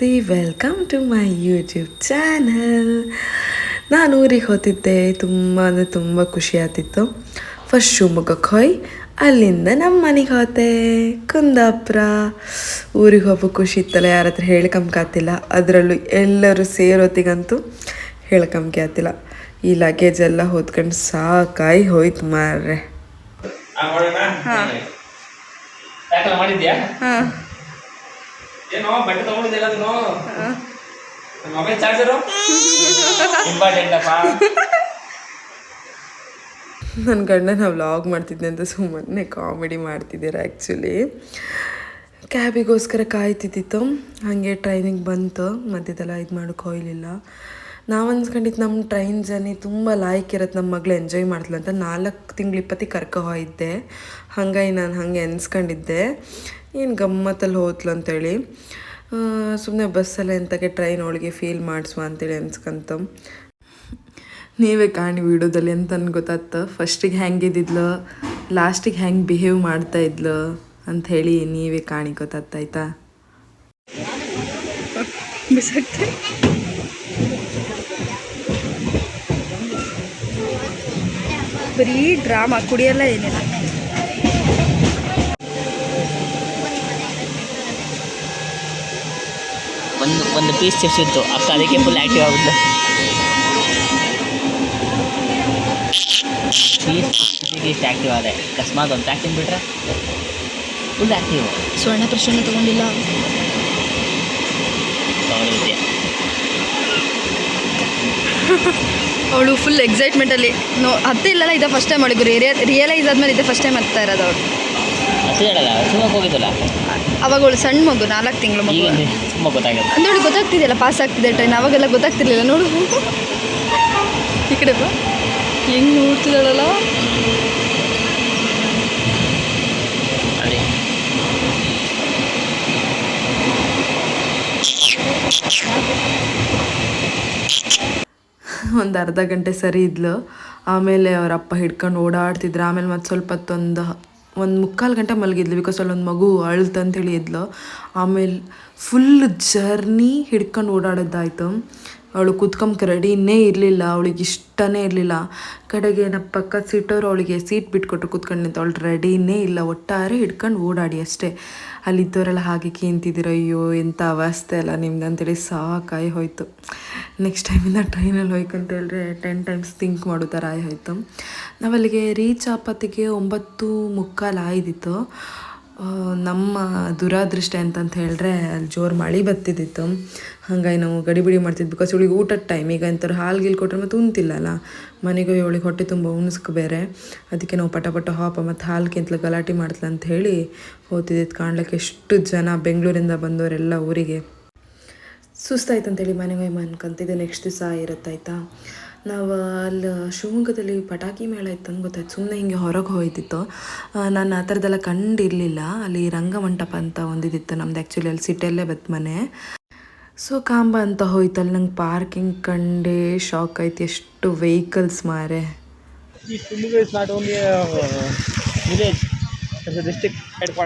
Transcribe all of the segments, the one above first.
ನಮಸ್ತೆ welcome to my YouTube channel ನಾನು ಊರಿಗೆ ಹೋತಿದ್ದೆ ತುಂಬ ಅಂದರೆ ತುಂಬ ಖುಷಿ ಆಗ್ತಿತ್ತು. ಫಸ್ಟ್ ಶಿವಮೊಗ್ಗಕ್ಕೆ ಹೋಯ್ ಅಲ್ಲಿಂದ ನಮ್ಮ ಮನೆಗೆ ಹೋತೆ ಕುಂದಾಪುರ. ಊರಿಗೆ ಹೋಗೋ ಖುಷಿ ಇತ್ತಲ್ಲ ಯಾರ ಹತ್ರ ಹೇಳ್ಕೊಂಬಕಾತಿಲ್ಲ ಅದರಲ್ಲೂ ಎಲ್ಲರೂ ಸೇರೋತಿಗಂತೂ ಹೇಳ್ಕಂಬಿಕೆ ಆತಿಲ್ಲ ಈ ಲಗೇಜ್ ಎಲ್ಲ ಹೊತ್ಕೊಂಡು ಸಾಕಾಯಿ ಹೋಯ್ತು ಮಾರ್ರೆ. ಹಾಂ. ಏನೋ ಬಟ್ಟೆ ಮೊಬೈಲ್ ಚಾರ್ಜರು? ಇಂಪಾರ್ಟೆಂಟ್ ಅಪ್ಪ. ನನ್ನ ಗಂಡನ ವ್ಲಾಗ್ ಮಾಡ್ತಿದ್ದೆ ಅಂತ ಸುಮ್ಮನೆ ಕಾಮಿಡಿ ಮಾಡ್ತಿದ್ದೀರ ಆ್ಯಕ್ಚುಲಿ ಕ್ಯಾಬಿಗೋಸ್ಕರ ಕಾಯ್ತಿದ್ದಿತ್ತು. ಹಾಗೆ ಟ್ರೈನಿಗೆ ಬಂತು. ಮಧ್ಯದೆಲ್ಲ ಇದು ಮಾಡೋಕೆ ಹೋಗಲಿಲ್ಲ ನಾವು ಅನ್ಸ್ಕೊಂಡಿದ್ದು ನಮ್ಮ ಟ್ರೈನ್ ಜರ್ನಿ ತುಂಬ ಲಾಯ್ಕ್ ಇರತ್ತೆ ನಮ್ಮ ಮಗಳು ಎಂಜಾಯ್ ಮಾಡ್ತಿಲ್ಲ ಅಂತ ನಾಲ್ಕು ತಿಂಗಳು ಇಪ್ಪತ್ತಿಗೆ ಕರ್ಕೊ ಹೋಗಿದ್ದೆ ಹಂಗಾಗಿ ನಾನು ಹಾಗೆ ಅನ್ಸ್ಕೊಂಡಿದ್ದೆ. ಏನು ಗಮ್ಮತ್ತಲ್ಲಿ ಹೋತ್ಲು ಅಂತೇಳಿ. ಸುಮ್ಮನೆ ಬಸ್ಸಲ್ಲೇ ಎಂತಕ್ಕೆ ಟ್ರೈನ್ ಒಳಗೆ ಫೀಲ್ ಮಾಡಿಸುವ ಅಂತೇಳಿ ಅನ್ಸ್ಕಂತ. ನೀವೇ ಕಾಣಿ ವಿಡಿಯೋದಲ್ಲಿ ಅಂತ ಗೊತ್ತಾಗ್ತ? ಫಸ್ಟಿಗೆ ಹೆಂಗಿದ್ದಿದ್ಲು ಲಾಸ್ಟಿಗೆ ಹೆಂಗೆ ಬಿಹೇವ್ ಮಾಡ್ತಾ ಇದ್ಲು? ಅಂತ ಹೇಳಿ ನೀವೇ ಕಾಣಿ ಗೊತ್ತಾಯ್ತಾ ಬಿಸಾಕ್ತೆ ಬರೀ ಡ್ರಾಮಾ ಕುಡಿಯಲ್ಲ ಏನಿಲ್ಲ. ಒಂದು ಒಂದು ಪೀಸ್ ಚಿಪ್ಸ್ ಇತ್ತು. ಅಕ್ಕ ಅದಕ್ಕೆ ಫುಲ್ ಆ್ಯಕ್ಟಿವ್ ಆಗುತ್ತೆ? ಪೀಸ್ ಇಷ್ಟು ಆ್ಯಕ್ಟಿವ್ ಆದರೆ ಅಕಸ್ಮಾತ್ ಒಂದು ಪ್ಯಾಕ್ ಬಿಟ್ರೆ ಫುಲ್ ಆ್ಯಕ್ಟಿವ್ ಸ್ವರ್ಣ ಪ್ರಶ್ನೆ ತೊಗೊಂಡಿಲ್ಲ. ತಗೊಂಡಿದ್ದೆ ಅವಳು ಫುಲ್ ಎಕ್ಸೈಟ್ಮೆಂಟಲ್ಲಿ ನೋ ಹತ್ತೆ ಇಲ್ಲಲ್ಲ ಇದೆ ಫಸ್ಟ್ ಟೈಮ್ ಮಾಡಿದ್ರು ರಿಯಲೈಸ್ ಆದಮೇಲೆ ಇದೆ ಫಸ್ಟ್ ಟೈಮ್ ಹತ್ತಾ ಇರೋದು ಅವಳು. ಅದು ಹೇಳಲ್ಲ ಸುಮ್ಮನೆ ಹೋಗಿದ್ದಲ್ಲ ಅವಾಗ ಅವಳು ಸಣ್ಣ ಮಗು ನಾಲ್ಕು ತಿಂಗಳ ಮಗು. ಈಗ ತುಂಬ ಗೊತ್ತಾಗುತ್ತೆ. ನೋಡಿ ಗೊತ್ತಾಗ್ತಿದೆಯಲ್ಲ ಪಾಸ್ ಆಗ್ತಿದೆ ಟ್ರೈನ್ ಅವಾಗೆಲ್ಲ ಗೊತ್ತಾಗ್ತಿರ್ಲಿಲ್ಲ ನೋಡು. ಈ ಕಡೆ ಬಾ. ಹೆಂಗ್ ನೋಡ್ತಿದ್ದಾಳಲ್ಲ. ಒಂದ ಒಂದು ಅರ್ಧ ಗಂಟೆ ಸರಿ ಇದ್ಲು. ಆಮೇಲೆ ಅವ್ರ ಅಪ್ಪ ಹಿಡ್ಕೊಂಡು ಓಡಾಡ್ತಿದ್ರು. ಆಮೇಲೆ ಮತ್ತೆ ಸ್ವಲ್ಪ ಹೊತ್ತೊಂದು ಒಂದು ಮುಕ್ಕಾಲು ಗಂಟೆ ಮಲಗಿದ್ಲು ಬಿಕಾಸ್ ಅಲ್ಲೊಂದು ಮಗು ಅಳ್ತಂತೇಳಿ ಇದ್ಲು. ಆಮೇಲೆ ಫುಲ್ ಜರ್ನಿ ಹಿಡ್ಕೊಂಡು ಓಡಾಡೋದಾಯ್ತು. ಅವಳು ಕೂತ್ಕೊಂಬಕ್ಕೆ ರೆಡಿನೇ ಇರಲಿಲ್ಲ, ಅವಳಿಗೆ ಇಷ್ಟನೇ ಇರಲಿಲ್ಲ. ಕಡೆಗೆ ನಮ್ಮ ಪಕ್ಕದ ಸೀಟವ್ರು ಅವಳಿಗೆ ಸೀಟ್ ಬಿಟ್ಕೊಟ್ರು, ಕೂತ್ಕೊಂಡು ನಿಂತು. ಅವಳು ರೆಡಿನೇ ಇಲ್ಲ, ಒಟ್ಟಾರೆ ಹಿಡ್ಕೊಂಡು ಓಡಾಡಿ ಅಷ್ಟೇ. ಅಲ್ಲಿದ್ದವರೆಲ್ಲ ಹಾಗೆ ಕೇಂತಿದ್ದೀರ ಅಯ್ಯೋ, ಎಂಥ ಅವಸ್ಥೆ ಅಲ್ಲ ನಿಮ್ದು ಅಂತೇಳಿ ಸಾಕಾಗಿ ಹೋಯ್ತು. ನೆಕ್ಸ್ಟ್ ಟೈಮಿಂದ ಟ್ರೈನಲ್ಲಿ ಹೋಯ್ಕಂತ ಹೇಳಿದ್ರೆ ಟೆನ್ ಟೈಮ್ಸ್ ಥಿಂಕ್ ಮಾಡೋ ಥರ ಆಗಿ ನಾವಲ್ಲಿಗೆ ರೀಚ್ ಆಪತ್ತಿಗೆ ಒಂಬತ್ತು ಮುಕ್ಕಾಲು ಆಯ್ದಿತ್ತು. ನಮ್ಮ ದುರಾದೃಷ್ಟ ಅಂತಂತ ಹೇಳಿದ್ರೆ ಅಲ್ಲಿ ಜೋರು ಮಳೆ ಬತ್ತಿದ್ದಿತ್ತು ಹಾಗಾಗಿ ನಾವು ಗಡಿಬಿಡಿ ಮಾಡ್ತಿದ್ವಿ. ಬಿಕಾಸ್ ಇವಳಿಗೆ ಊಟದ ಟೈಮ್ ಈಗ ಎಂಥವ್ರು ಹಾಲು ಗೀಲು ಕೊಟ್ಟರೆ ಮತ್ತೆ ಉಂತಿಲ್ಲಲ್ಲ ಮನೆಗೆ ಇವಳಿಗೆ ಹೊಟ್ಟೆ ತುಂಬ ಉಣಿಸ್ಕೊ ಬೇರೆ. ಅದಕ್ಕೆ ನಾವು ಪಟ ಪಟ ಹಾಪ ಮತ್ತು ಹಾಲ್ಕಿಂತಲೂ ಗಲಾಟೆ ಮಾಡ್ತಲ ಅಂತ ಹೇಳಿ ಹೋಗ್ತಿದ್ದಿತ್ತು. ಕಾಣ್ಲಿಕ್ಕೆ ಎಷ್ಟು ಜನ ಬೆಂಗಳೂರಿಂದ ಬಂದವರೆಲ್ಲ ಊರಿಗೆ. ಸುಸ್ತಾಯ್ತು ಅಂತೇಳಿ ಮನೆಗೆ ಹೋಗಿ ಅನ್ಕೊಂತಿದ್ದೆ? ನೆಕ್ಸ್ಟ್ ದಿವಸ ಇರುತ್ತಾಯ್ತಾ? ನಾವು ಅಲ್ಲಿ ಶಿವಮೊಗ್ಗದಲ್ಲಿ ಪಟಾಕಿ ಮೇಳ ಇತ್ತು ಅಂತ ಗೊತ್ತಾಯ್ತು. ಸುಮ್ಮನೆ ಹಿಂಗೆ ಹೊರಗೆ ಹೋಯ್ತಿತ್ತು. ನಾನು ಆ ಥರದ್ದೆಲ್ಲ ಕಂಡಿರಲಿಲ್ಲ. ಅಲ್ಲಿ ರಂಗಮಂಟಪ ಅಂತ ಒಂದಿದಿತ್ತು ನಮ್ದು ಆ್ಯಕ್ಚುಲಿ ಅಲ್ಲಿ ಸಿಟಿಯಲ್ಲೇ ಬತ್ ಮನೆ. ಸೊ ಕಾಂಬ ಅಂತ ಹೋಯ್ತು. ಅಲ್ಲಿ ನಂಗೆ ಪಾರ್ಕಿಂಗ್ ಕಂಡೇ ಶಾಕ್ ಆಯ್ತು. ಎಷ್ಟು ವೆಹಿಕಲ್ಸ್ ಮಾರೆ.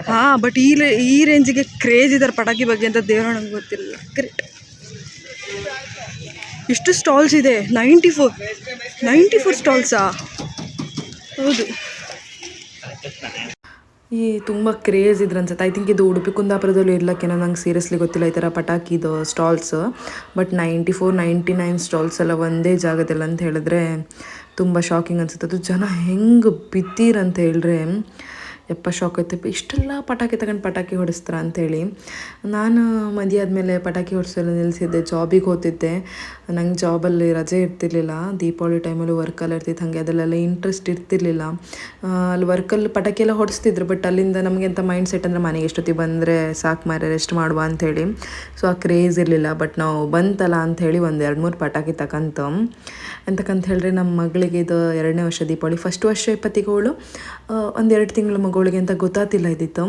ಹಾಂ uh, ಬಟ್ ಈ ರೇ- ಈ ರೇಂಜಿಗೆ ಕ್ರೇಜ್ ಇದ್ದಾರೆ ಪಟಾಕಿ ಬಗ್ಗೆ ಅಂತ ದೇವರ ನಂಗೆ ಗೊತ್ತಿಲ್ಲ. ಕರೆಕ್ಟ್ ಎಷ್ಟು ಸ್ಟಾಲ್ಸ್ ಇದೆ. ನೈಂಟಿ ಫೋರ್ ನೈಂಟಿ ಫೋರ್ ಸ್ಟಾಲ್ಸಾ ಹೌದು. ಈ ತುಂಬ ಕ್ರೇಜ್ ಇದ್ರ ಅನ್ಸುತ್ತೆ ಐ ಥಿಂಕ್ ಇದು ಉಡುಪಿ ಕುಂದಾಪುರದಲ್ಲೂ ಇರ್ಲಕ್ಕೇನೋ, ನಂಗೆ ಸೀರಿಯಸ್ಲಿ ಗೊತ್ತಿಲ್ಲ ಈ ಥರ ಪಟಾಕಿದು stalls but ninety four ninety nine stalls ಎಲ್ಲ ಒಂದೇ ಜಾಗದಲ್ಲಿ ಅಂತ ಹೇಳಿದ್ರೆ ತುಂಬ ಶಾಕಿಂಗ್ ಅನ್ಸುತ್ತೆ. ಅದು ಜನ ಹೆಂಗೆ ಬಿದ್ದೀರಂತ ಹೇಳಿದ್ರೆ ಯಪ್ಪ ಶಾಕ್ ಆಯ್ತು. ಇಷ್ಟೆಲ್ಲ ಪಟಾಕಿ ತಗೊಂಡು ಪಟಾಕಿ ಹೊಡಿಸ್ತಾರ ಅಂಥೇಳಿ ನಾನು ಮದುವೆ ಆದಮೇಲೆ ಪಟಾಕಿ ಹೊಡಿಸೋಲ್ಲ ನಿಲ್ಲಿಸಿದ್ದೆ ಜಾಬಿಗೆ ಹೋಗ್ತಿದ್ದೆ. ನಂಗೆ ಜಾಬಲ್ಲಿ ರಜೆ ಇರ್ತಿರ್ಲಿಲ್ಲ. ದೀಪಾವಳಿ ಟೈಮಲ್ಲಿ ವರ್ಕಲ್ಲಿ ಇರ್ತಿತ್ತು. ಹಾಗೆ ಅದರಲ್ಲೆಲ್ಲ ಇಂಟ್ರೆಸ್ಟ್ ಇರ್ತಿರ್ಲಿಲ್ಲ. ಅಲ್ಲಿ ವರ್ಕಲ್ಲಿ ಪಟಾಕಿ ಎಲ್ಲ ಹೊಡಿಸ್ತಿದ್ರು ಬಟ್ ಅಲ್ಲಿಂದ ನಮಗೆ ಅಂತ ಮೈಂಡ್ ಸೆಟ್ ಅಂದರೆ ಮನೆಗೆ ಎಷ್ಟೊತ್ತಿಗೆ ಬಂದರೆ ಸಾಕು ಮಾರೆ ರೆಸ್ಟ್ ಮಾಡುವ ಅಂಥೇಳಿ ಸೊ ಆ ಕ್ರೇಜ್ ಇರಲಿಲ್ಲ. ಬಟ್ ನಾವು ಬಂತಲ್ಲ ಅಂಥೇಳಿ ಒಂದು ಎರಡು ಮೂರು ಪಟಾಕಿ ತಕಂತ. ಎಂತಕ್ಕಂತ ಹೇಳಿದ್ರೆ ನಮ್ಮ ಮಗಳಿಗೆ ಇದು ಎರಡನೇ ವರ್ಷ ದೀಪಾವಳಿ ಫಸ್ಟ್ ವರ್ಷ ಇಪ್ಪತ್ತಿಗೋಳು ಒಂದು ಎರಡು ತಿಂಗಳ ಮಗಳಿಗೆ ಅಂತ ಗೊತ್ತಾತಿಲ್ಲ ಇದ್ದಿತ್ತು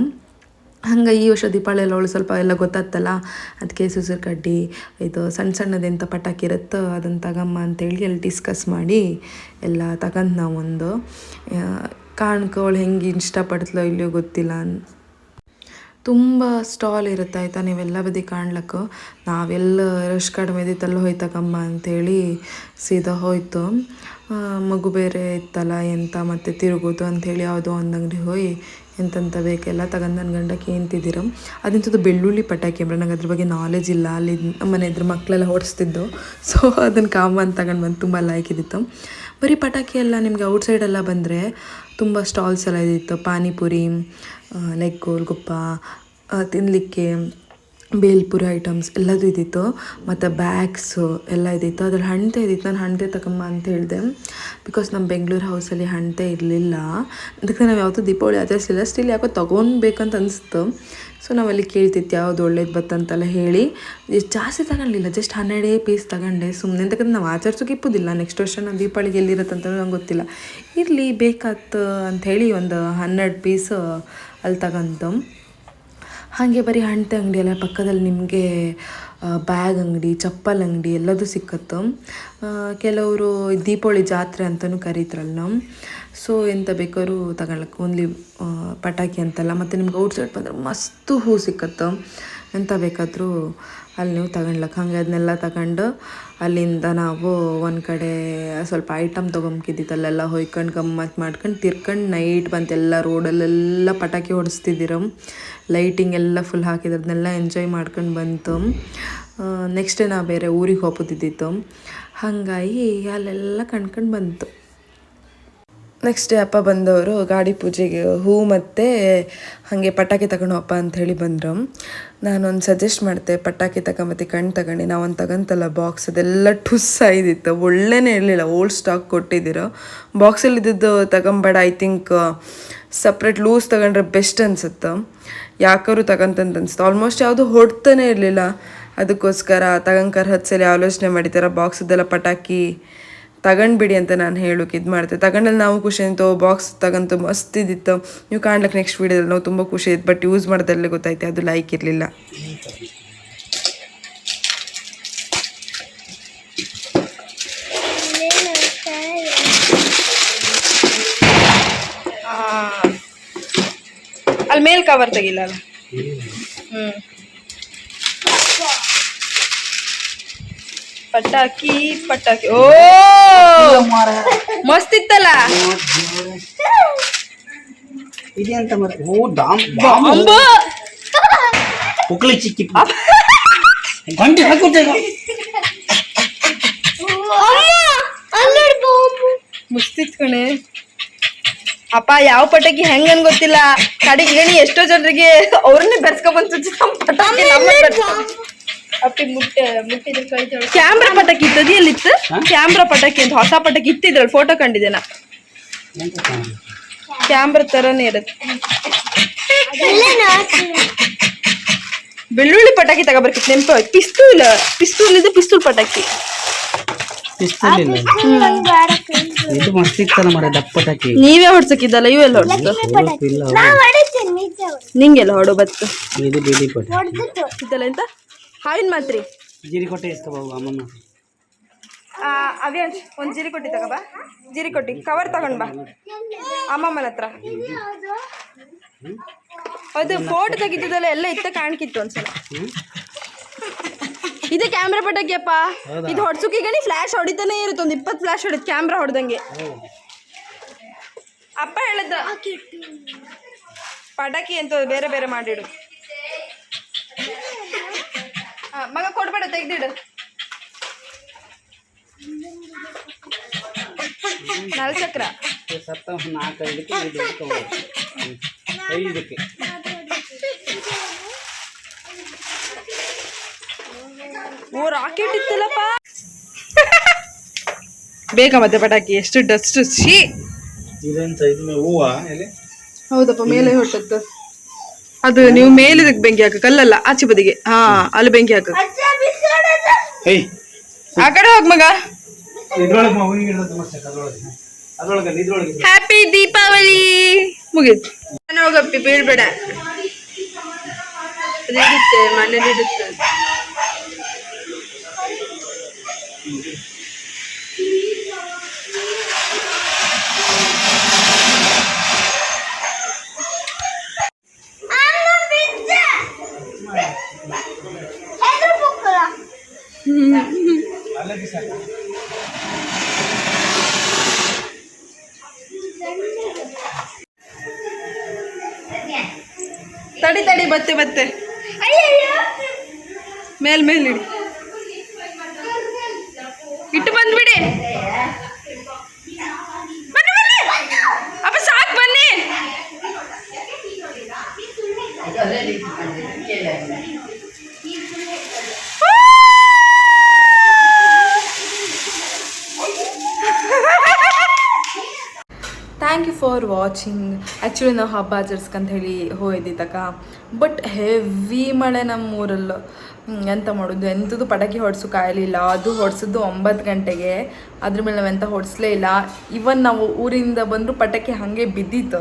ಹಂಗೆ ಈ ವರ್ಷ ದೀಪಾವಳಿ ಎಲ್ಲ ಅವಳು ಸ್ವಲ್ಪ ಎಲ್ಲ ಗೊತ್ತಾಗ್ತಲ್ಲ ಅದಕ್ಕೆ ಸುಸಿರು ಕಡ್ಡಿ, ಇದು ಸಣ್ಣ ಸಣ್ಣದೆಂಥ ಪಟಾಕಿ ಇರುತ್ತೋ ಅದನ್ನು ತಗಮ್ಮ ಅಂತೇಳಿ ಅಲ್ಲಿ ಡಿಸ್ಕಸ್ ಮಾಡಿ ಎಲ್ಲ ತಗೊಂಡು ನಾವೊಂದು ಕಾಣ್ಕೊ ಅವಳು ಹೆಂಗೆ ಇಷ್ಟಪಡ್ತಲೋ ಇಲ್ಲೋ ಗೊತ್ತಿಲ್ಲ ತುಂಬ ಸ್ಟಾಲ್ ಇರುತ್ತೆ ಆಯಿತಾ ನೀವೆಲ್ಲ ಬದಿ ಕಾಣ್ಲಿಕ್ಕೆ? ನಾವೆಲ್ಲ ರಶ್ ಕಡಿಮೆ ಇದ್ದಿತ್ತಲ್ಲ ಹೋಯ್ತಕಮ್ಮ ಅಂತೇಳಿ ಸೀದಾ ಹೋಯ್ತು. ಮಗು ಬೇರೆ ಇತ್ತಲ್ಲ, ಎಂತ ಮತ್ತೆ ತಿರುಗೋದು ಅಂಥೇಳಿ ಯಾವುದೋ ಒಂದು ಅಂಗಡಿ ಹೋಗಿ ಎಂತೆಂತ ಬೇಕೆಲ್ಲ ತಗೊಂಡು ನನ್ನ ಗಂಡಕ್ಕೆ ಏನ್ತಿದ್ದೀರ ಅದಿಂಥದ್ದು ಬೆಳ್ಳುಳ್ಳಿ ಪಟಾಕಿ ಅಂದರೆ ನಂಗೆ ಅದ್ರ ಬಗ್ಗೆ ನಾಲೆಜ್ ಇಲ್ಲ. ಅಲ್ಲಿ ಮನೆ ಇದ್ರ ಮಕ್ಕಳೆಲ್ಲ ಹೊಡಿಸ್ತಿದ್ದು ಸೊ ಅದನ್ನು ಕಾಮನ್ ತಗೊಂಡು ಬಂದು ತುಂಬ ಲೈಕ್ ಇದ್ದಿತ್ತು. ಬರೀ ಪಟಾಕಿ ಎಲ್ಲ ನಿಮಗೆ ಔಟ್ಸೈಡೆಲ್ಲ ಬಂದರೆ ತುಂಬ ಸ್ಟಾಲ್ಸ್ ಎಲ್ಲ ಇದ್ದಿತ್ತು ಪಾನಿಪುರಿ ಲೈಕ್ ಗೋಲ್ಗುಪ್ಪ ತಿನ್ನಲಿಕ್ಕೆ ಬೇಲ್ಪುರಿ ಐಟಮ್ಸ್ ಎಲ್ಲದೂ ಇದ್ದಿತ್ತು, ಮತ್ತು ಬ್ಯಾಗ್ಸು ಎಲ್ಲ ಇದ್ದಿತ್ತು. ಅದ್ರಲ್ಲಿ ಹಣ್ತೆ ಇದ್ದಿತ್ತು. ನಾನು ಹಣ್ತೆ ತಗೊಂಬ ಅಂತ ಹೇಳಿದೆ. ಬಿಕಾಸ್ ನಮ್ಮ ಬೆಂಗಳೂರು ಹೌಸಲ್ಲಿ ಹಣ್ತೆ ಇರಲಿಲ್ಲ. ಅದಕ್ಕೆ ನಾವು ಯಾವತ್ತೂ ದೀಪಾವಳಿ ಆಚರಿಸಿಲ್ಲ ಸ್ಟಿಲ್ ಯಾಕೋ ತೊಗೊಳ್ಬೇಕಂತ ಅನಿಸ್ತು. ಸೊ ನಾವಲ್ಲಿ ಕೇಳ್ತಿತ್ತು ಯಾವ್ದು ಒಳ್ಳೇದು ಬತ್ತಂತೆಲ್ಲ ಹೇಳಿ. ಜಾಸ್ತಿ ತಗೊಳ್ಲಿಲ್ಲ ಜಸ್ಟ್ ಹನ್ನೆರಡೇ ಪೀಸ್ ತಗೊಂಡೆ. ಸುಮ್ಮನೆ ಅಂತಕ್ಕಂಥ ನಾವು ಆಚರಿಸೋಕೆ ಇಪ್ಪುದಿಲ್ಲ. ನೆಕ್ಸ್ಟ್ ವರ್ಷ ನಾವು ದೀಪಾವಳಿಗೆ ಎಲ್ಲಿರುತ್ತೆ ಅಂತ ನಂಗೆ ಗೊತ್ತಿಲ್ಲ. ಇರಲಿ, ಬೇಕಾತ್ ಅಂಥೇಳಿ ಒಂದು ಹನ್ನೆರಡು ಪೀಸ್ ಅಲ್ಲಿ ತಗೊಂಡು ಹಾಗೆ ಬರೀ ಹಣ್ತೆ ಅಂಗಡಿ ಅಲ್ಲ, ಪಕ್ಕದಲ್ಲಿ ನಿಮಗೆ ಬ್ಯಾಗ್ ಅಂಗಡಿ, ಚಪ್ಪಲ್ ಅಂಗಡಿ ಎಲ್ಲದೂ ಸಿಕ್ಕತ್ತು. ಕೆಲವರು ದೀಪಾವಳಿ ಜಾತ್ರೆ ಅಂತಲೂ ಕರೀತಾರಲ್ಲ ಸೊ ಎಂತ ಬೇಕಾದ್ರೂ ತಗೊಳಕ್ಕೆ, ಓನ್ಲಿ ಪಟಾಕಿ ಅಂತಲ್ಲ, ಮತ್ತು ನಿಮ್ಗೆ ಔಟ್ಸೈಡ್ ಬಂದರೆ ಮಸ್ತು ಹೂ ಸಿಕ್ಕತ್ತು. ಎಂತ ಬೇಕಾದರೂ ಅಲ್ಲಿ ನೀವು ತಗೊಂಡ್ಲಕ್ಕ. ಹಾಗೆ ಅದನ್ನೆಲ್ಲ ತಗೊಂಡು ಅಲ್ಲಿಂದ ನಾವು ಒಂದು ಕಡೆ ಸ್ವಲ್ಪ ಐಟಮ್ ತೊಗೊಂಬಿದ್ದಿತ್ತಲ್ಲೆಲ್ಲ ಹೊಯ್ಕೊಂಡು ಗಮ್ಮತ್ತು ಮಾಡ್ಕೊಂಡು ತಿರ್ಕೊಂಡು ನೈಟ್ ಬಂತು. ಎಲ್ಲ ರೋಡಲ್ಲೆಲ್ಲ ಪಟಾಕಿ ಹೊಡಿಸ್ತಿದ್ದೀರ. ಲೈಟಿಂಗ್ ಎಲ್ಲ ಫುಲ್ ಹಾಕಿದ್ರು. ಅದನ್ನೆಲ್ಲ ಎಂಜಾಯ್ ಮಾಡ್ಕೊಂಡು ಬಂತು. ನೆಕ್ಸ್ಟ್ ಡೇ ನಾವು ಬೇರೆ ಊರಿಗೆ ಹೋಗೋದಿದ್ದಿತ್ತು ಹಾಗಾಗಿ ಅಲ್ಲೆಲ್ಲ ಕಣ್ಕೊಂಡು ಬಂತು. ನೆಕ್ಸ್ಟ್ ಅಪ್ಪ ಬಂದವರು ಗಾಡಿ ಪೂಜೆಗೆ ಹೂ ಮತ್ತು ಹಾಗೆ ಪಟಾಕಿ ತಗೊಂಡು ಅಂತ ಹೇಳಿ ಬಂದರು. ನಾನೊಂದು ಸಜೆಸ್ಟ್ ಮಾಡಿದೆ ಪಟಾಕಿ ತಗೊಂಬತ್ತಿ ಕಣ್ಣು ತಗೊಂಡು. ನಾವೊಂದು ತಗೊಂತಲ್ಲ ಬಾಕ್ಸ್ ಅದೆಲ್ಲ ಠುಸ್ ಆಗಿದ್ದಿತ್ತು ಒಳ್ಳೆನೇ ಇರಲಿಲ್ಲ. ಓಲ್ಡ್ ಸ್ಟಾಕ್ ಕೊಟ್ಟಿದ್ದೀರೋ. ಇದ್ದದ್ದು ತಗೊಂಬೇಡ ಐ ಥಿಂಕ್ ಸಪ್ರೇಟ್ ಲೂಸ್ ತಗೊಂಡ್ರೆ ಬೆಸ್ಟ್ ಅನ್ಸುತ್ತೆ. ಯಾಕಾರು ತಗೊಂತಂತ ಅನ್ಸುತ್ತೆ. ಆಲ್ಮೋಸ್ಟ್ ಯಾವುದು ಹೊಡ್ತಾನೆ ಇರಲಿಲ್ಲ. ಅದಕ್ಕೋಸ್ಕರ ತಗೊಂಕರ್ ಹತ್ತು ಸಲ ಆಲೋಚನೆ ಮಾಡಿದ್ದಾರೆ ಬಾಕ್ಸದ್ದೆಲ್ಲ ಪಟಾಕಿ ತಗೊಂಡ್ಬಿಡಿ ಅಂತ ನಾನು ಹೇಳೋಕೆ ಇದು ಮಾಡ್ತೆ. ತಗೊಂಡಲ್ಲಿ ನಾವು ಖುಷಿ ಅಂತು ಬಾಕ್ಸ್ ತಗೊಂತು ಮಸ್ತ್ ಇದ್ದಿತ್ತು ನೀವು ಕಾಣ್ಲಿಕ್ಕೆ ನೆಕ್ಸ್ಟ್ ವೀಡಿಯೋದಲ್ಲಿ ನಾವು ತುಂಬ ಖುಷಿ ಇತ್ತು ಬಟ್ ಯೂಸ್ ಮಾಡೋದಲ್ಲೇ ಗೊತ್ತಾಯ್ತು, ಅದು ಲೈಕ್ ಇರಲಿಲ್ಲ. ಅಲ್ಲಿ ಮೇಲ್ ಕವರ್ ತೆಗಿಲ್ಲ ಹ್ಞೂ ಪಟಾಕಿ ಪಟಾಕಿ. ಓ! ಮಸ್ತ್ ಇತ್ತಲ್ಲ? ಇದೆಂತ ಮತ್ತೆ ಓ ಡಾಮ್ ಅಂಬ ಉಕ್ಲಿ ಚಿಕ್ಕಿ ಗಂಟೆ ಹಾಕುತ್ತೇಗ ಮಸ್ತಿತ್ ಕಣೆ. ಅಪ್ಪ ಯಾವ ಪಟಾಕಿ ಹೆಂಗನ್ ಗೊತ್ತಿಲ್ಲ. ಕಡೆಗೆ ಗಣಿ ಎಷ್ಟೋ ಜನರಿಗೆ ಅವ್ರನ್ನೇ ಬೆರ್ಸ್ಕೊಂಡ್ ಪಟಾಕಿ ಕ್ಯಾಮ್ರಾ ಪಟಾಕಿ ಇತ್ತದ ಎಲ್ಲಿತ್ತು? ಕ್ಯಾಮ್ರಾ ಪಟಾಕಿ ಅಂತ ಹೊಸ ಪಟಾಕಿ ಇತ್ತಿದ್ರಲ್ಲಿ ಫೋಟೋ ಕಂಡಿದ್ದೆ? ನಾ ಕ್ಯಾಮ್ರಾ ತರನೇ ಇರುತ್ತೆ. ಬೆಳ್ಳುಳ್ಳಿ ಪಟಾಕಿ ತಗೋಬರ್ಕಿತ್ತು ನೆನಪು ಪಿಸ್ತೂಲ್ ಪಿಸ್ತೂಲ್ ಇದು ಪಿಸ್ತೂಲ್ ಪಟಾಕಿ. ಪಿಸ್ತೂಲ್ ಇಲ್ಲ. ಇದು ಮಸ್ತ್ ಇತ್ತಲ್ಲ ಮರ ದಪ್ಪ ಪಟಾಕಿ. ನೀವೇ ಹೊಡ್ಸಕ್ಕಿದ್ದಲ್ಲ ಇವೆಲ್ಲ ಹೊಡ್ಸು. ಇಲ್ಲ ನಿಂಗೆಲ್ಲ ಹೊಡು ಬತ್ತು. ಇದು ಬೀದಿ ಪಟಾಕಿ. ಇದಲ್ಲ ಎಂತ? ಹಾವಿನ ಮಾತ್ರಿ? ಜೀರಿ ಕೊಟ್ಟೆ ಇಸ್ಕೋಬಾವು ಅಮ್ಮನ ಅವೇ ಒಂದು ಜೀರಿ ಕೊಟ್ಟಿ ತಗೋಬಾ ಜೀರಿ ಕೊಟ್ಟಿ ಕವರ್ ತಗೊಂಡ್ ಬಾ. ಅಮ್ಮಮ್ಮನ ಹತ್ರ. ಅದು ಫೋಟೋ ತೆಗಿತದಲ್ಲ ಎಲ್ಲ ಇತ್ತ ಕಾಣ್ಕಿತ್ತು ಒಂದ್ಸಲ. ಇದು ಕ್ಯಾಮ್ರಾ ಪಟಾಕಿಯಪ್ಪ. ಇದು ಹೊಡ್ಸುಕಿ ಗಣಿ ಫ್ಲಾಶ್ ಹೊಡಿತಾನೆ ಇರುತ್ತೆ ಒಂದು ಇಪ್ಪತ್ತು ಫ್ಲಾಶ್ ಹೊಡಿತು ಕ್ಯಾಮ್ರಾ ಹೊಡೆದಂಗೆ. ಅಪ್ಪ ಹೇಳಿದ್ರ ಪಟಾಕಿ ಅಂತ ಬೇರೆ ಬೇರೆ ಮಾಡಿಡು ಆ, ಮಗ ಕೊಡ್ಬೇಡ ತೆಗ್ದಿಡು. ಸತ್ತ ನಾಲ್ಕು ಐದು ತಗೋಬೋದು ಐದಕ್ಕೆ ಓ ರಾಕೆಟ್ ಇತ್ತಲ್ಲಪ್ಪ. ಬೇಗ ಮತ್ತೆ ಪಟಾಕಿ ಎಷ್ಟು ಡಸ್ಟ್ ಸಿ ಹೌದಪ್ಪ ಮೇಲೆ ಹೊಟ್ಟದ್ದು. ಅದು ನೀವು ಮೇಲಿದಕ್ಕೆ ಬೆಂಕಿ ಹಾಕ ಕಲ್ಲಲ್ಲ ಆಚೆ ಬದಿಗೆ. ಹಾ ಅಲ್ಲಿ ಬೆಂಕಿ ಹಾಕ. ಆ ಕಡೆ ಹೋಗ್ ಮಗ. ಹ್ಯಾಪಿ ದೀಪಾವಳಿ ಮುಗೀತು. ಹೋಗಪ್ಪಿ ಬೀಳ್ಬೇಡ. ಇಡುತ್ತೆ ಮನೇಲಿ ಇಡುತ್ತೆ ಮತ್ತೆ ಬತ್ತೆ ಮೇಲ್ ಮೇಲ್ ಇಡಿ thank you for watching actually ನಾವು ಹಬ್ಬ ಆಚರಿಸ್ಕಂತ ಹೇಳಿ ಹೋಗಿದ್ದಿದ್ದಕ್ಕ ಬಟ್ ಹೆವಿ ಮಳೆ ನಮ್ಮ ಊರಲ್ಲೂ ಎಂತ ಮಾಡೋದು? ಎಂಥದ್ದು ಪಟಾಕಿ ಹೊಡ್ಸೋ ಕಾಯಲಿಲ್ಲ. ಅದು ಹೊಡ್ಸಿದ್ದು ಒಂಬತ್ತು ಗಂಟೆಗೆ. ಅದ್ರ ಮೇಲೆ ನಾವೆಂತ ಹೊಡ್ಸ್ಲೇ ಇಲ್ಲ. ಇವನ್ ನಾವು ಊರಿಂದ ಬಂದರೂ ಪಟಾಕಿ ಹಾಗೆ ಬಿದ್ದಿತ್ತು.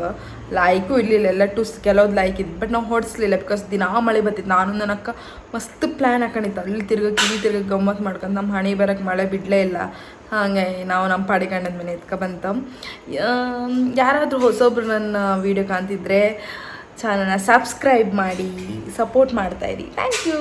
ಲಾಯ್ಕು ಇರಲಿಲ್ಲ ಎಲ್ಲ ಟುಸ್ ಕೆಲವ್ದು ಲೈಕ್ ಇದ್ದು ಬಟ್ ನಾವು ಹೊಡ್ಸ್ಲಿಲ್ಲ ಬಿಕಾಸ್ ದಿನಾ ಮಳೆ ಬರ್ತಿತ್ತು. ನಾನು, ನನ್ನ ಅಕ್ಕ ಮಸ್ತ್ ಪ್ಲ್ಯಾನ್ ಹಾಕೊಂಡಿತ್ತು. ಅಲ್ಲಿ ತಿರ್ಗ ಇಲ್ಲಿ ತಿರ್ಗಕ್ಕೆ ಗಮ್ಮತ್ತು ಮಾಡ್ಕೊಂಡು ನಮ್ಮ ಹಣೆ ಬರೋಕ್ಕೆ ಮಳೆ ಬಿಡಲೇ ಇಲ್ಲ. ಹಾಗೆ ನಾವು ನಮ್ಮ ಪಾಡಿ ಗಂಡನ ಮನೆ ಎತ್ಕೊ ಬಂತು. ಯಾರಾದರೂ ಹೊಸೊಬ್ರು ನನ್ನ ವಿಡಿಯೋ ಕಾಣ್ತಿದ್ರೆ ಚಾನಲ್ನ ಸಬ್ಸ್ಕ್ರೈಬ್ ಮಾಡಿ ಸಪೋರ್ಟ್ ಮಾಡ್ತಾಯಿರಿ ಥ್ಯಾಂಕ್ ಯು